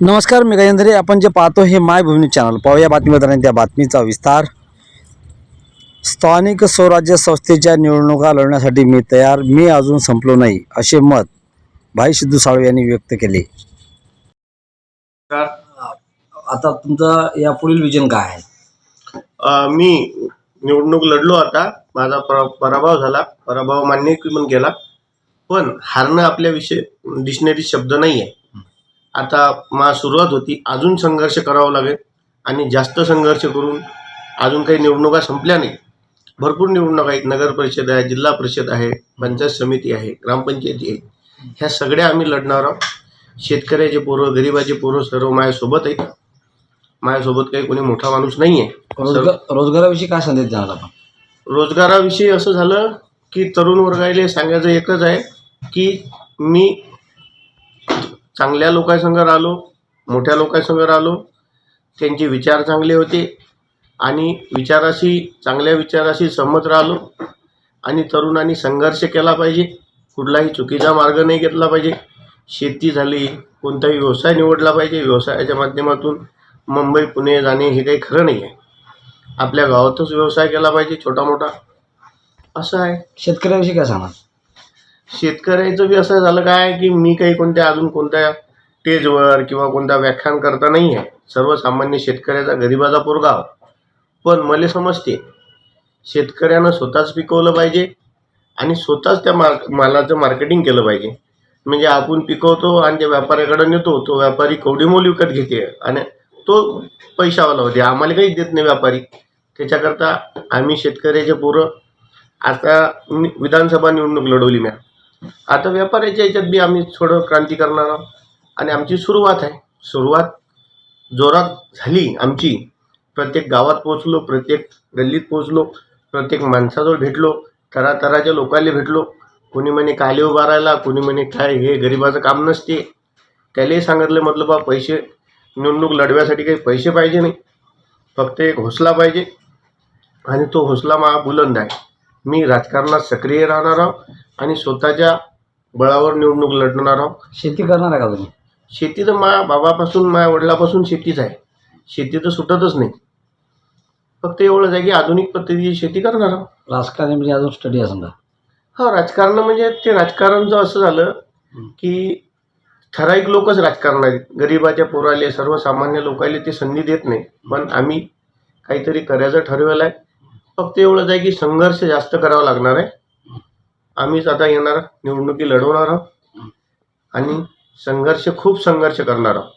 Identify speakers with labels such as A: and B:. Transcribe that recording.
A: नमस्कार मी गजेंद्रे. आपण जे पाहतो हे माय भूमी चॅनल. पाहूया बातमीदारांनी त्या बातमीचा विस्तार. स्थानिक स्वराज्य संस्थेच्या निवडणुका लढण्यासाठी मी तयार. मी अजून संपलो नाही असे मत भाई सिद्धू साळवे यांनी व्यक्त केले. आता तुमचं यापुढील विजन काय आहे?
B: मी निवडणूक लढलो आता. माझा पर पराभव झाला. पराभव मान्य केला पण हारणं आपल्याविषयी डिक्शनरी शब्द नाही आहे आता मा सुरुवात होती. अजून संघर्ष करावा लागेल आणि जास्त संघर्ष करून अजून काही निवडणुका संपल्या नाही भरपूर निवडणुका आहेत. नगर परिषद आहे जिल्हा परिषद आहे पंचायत समिती आहे ग्रामपंचायती आहे ह्या सगळ्या आम्ही लढणार आहोत. शेतकऱ्याचे पोरं गरिबाचे पोरं सर्व माझ्यासोबत आहेत. माझ्यासोबत काही कोणी मोठा माणूस नाही आहे
A: रोजगार रोजगाराविषयी काय संदेश देणार आपण?
B: रोजगाराविषयी असं झालं की तरुण वर्गाला सांगायचं एकच आहे की मी चांगल्या लोकांसंग राहिलो मोठ्या लोकांसंग राहिलो. त्यांचे विचार चांगले होते आणि विचाराशी चांगल्या विचाराशी सहमत राहिलो. आणि तरुणांनी संघर्ष केला पाहिजे. कुठलाही चुकीचा मार्ग नाही घेतला पाहिजे. शेती झाली कोणताही व्यवसाय निवडला पाहिजे. व्यवसायाच्या माध्यमातून मुंबई पुणे जाणे हे काही खरं नाही आहे. आपल्या गावातच व्यवसाय केला पाहिजे छोटा मोठा असं आहे.
A: शेतकऱ्याविषयी काय सांगा
B: शेतकऱ्याचं बी असं झालं काय की मी काही कोणत्या अजून कोणत्या स्टेजवर किंवा कोणत्या व्याख्यान करता नाही आहे. सर्वसामान्य शेतकऱ्याचा गरिबाचा पोरगा पण मला समजते शेतकऱ्यानं स्वतःच पिकवलं पाहिजे आणि स्वतःच त्या मार्क मालाचं मार्केटिंग केलं पाहिजे. म्हणजे आपण पिकवतो आणि त्या व्यापाऱ्याकडे नेतो तो व्यापारी कवडीमोल विकत घेते आणि तो पैशावाला होते. आम्हाला काहीच देत नाही व्यापारी. त्याच्याकरता आम्ही शेतकऱ्याचे पोरं आता मी विधानसभा निवडणूक लढवली म्या. आता व्यापाऱ्याच्या याच्यात बी आम्ही थोडं क्रांती करणार आहोत. आणि आमची सुरुवात आहे. सुरुवात जोरात झाली आमची. प्रत्येक गावात पोचलो प्रत्येक गल्लीत पोचलो प्रत्येक माणसाजवळ भेटलो तरातराच्या लोकांना भेटलो. कोणी म्हणे काले उभा राहिला. कोणी म्हणे काय हे गरिबाचं काम नसते. त्यालाही सांगितलं म्हटलं बा पैसे निवडणूक लढव्यासाठी काही पैसे पाहिजे नाही. फक्त एक हौसला पाहिजे. आणि तो हौसला मा बुलंद आहे. मी राजकारणात सक्रिय राहणार आहो. आणि स्वतःच्या बळावर निवडणूक लढणार आहो
A: शेती करणार आहे का तुम्ही?
B: शेती तर मा बाबापासून माझ्या वडिलापासून शेतीच आहे. शेती तर सुटतच नाही. फक्त एवढंच आहे की आधुनिक पद्धतीची शेती करणार आहो
A: राजकारणी म्हणजे अजून स्टडी समजा
B: हा राजकारण म्हणजे ते राजकारणचं असं झालं की ठराविक लोकच राजकारण आहेत. गरिबाच्या पोराले सर्वसामान्य लोकांना ते संधी देत नाही. पण आम्ही काहीतरी करायचं ठरवलं आहे. फक्त एवढंच आहे की संघर्ष जास्त करावा लागणार आहे. आम्हीच आता येणार निवडणुकी लढवणार आहोत. आणि संघर्ष खूप संघर्ष करणार आहोत.